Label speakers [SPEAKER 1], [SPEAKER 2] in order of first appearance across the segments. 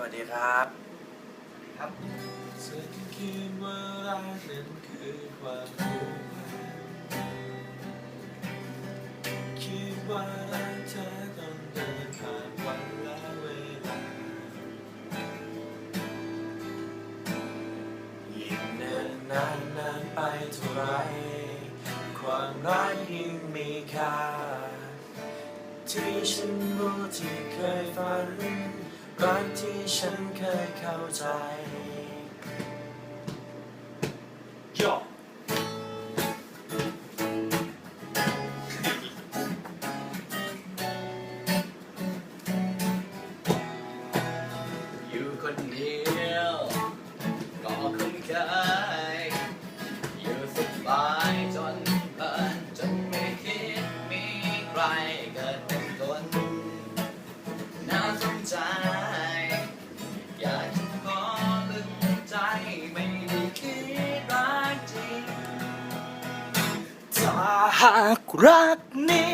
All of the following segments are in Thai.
[SPEAKER 1] วัสดีครับ
[SPEAKER 2] ครับ
[SPEAKER 3] ฉันคิดว่ารักนั้นคือความผูกพันคิดว่ารักเธอต้องเดินผ่านวันและเวลายิ่งเนินนานนานไปเท่าไร ความรักยิ่งมีค่า ที่ฉันรู้ที่เคยฝัน รักที่ฉันเคยเข้าใจยอ
[SPEAKER 2] อยู่คนเดียวก็คุ้นเคยอยู่สบายจนเพลินจนไม่คิดมีใครเกิด
[SPEAKER 4] ถ้าหากรักนี้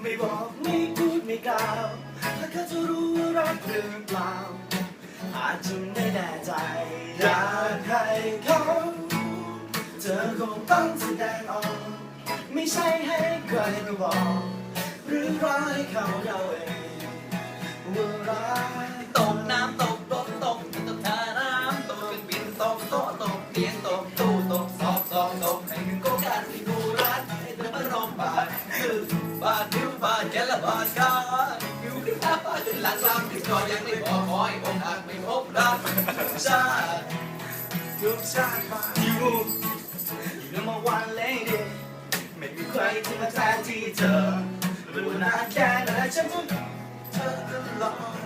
[SPEAKER 4] ไม่บอกไม่พูดไม่กล่าวถ้าเขาจะรู้ว่ารักหรือเปล่าอาจจะไม่แน่ใจ อยากให้เขาเธอคงต้องแสดงออก ไม่ใช่ให้ใครมาบอก หรือรอให้เขาเดาเองว่ารัก
[SPEAKER 2] ตกน้ำตกรถตกตกท่าน้ำตกเครื่องบินตกโต๊ะตกเตียงตกตู้ตก อยู่ขึ้นหน้าถึงหลังลำที่ก็ยังไม่พอคอยอกหักไม่พบรักชาติ
[SPEAKER 4] ทุกชาติมาอยู่ อยู่นมาวันเลงเดไม่มีใครที่มาแทนที่เธอรู้นานแค่ไหนฉันจะเธอตลอด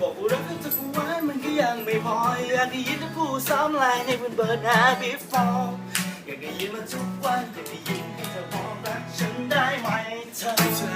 [SPEAKER 4] บอกว่ารักเธอกูไว้มันก็ยังไม่พออยากได้ยินเธอพูดซ้ำลายในวันเบิร์ดหา before อยากได้ยินมันทุกวันอยากได้ยินให้เธอบอกรักฉันได้ไหมเธอ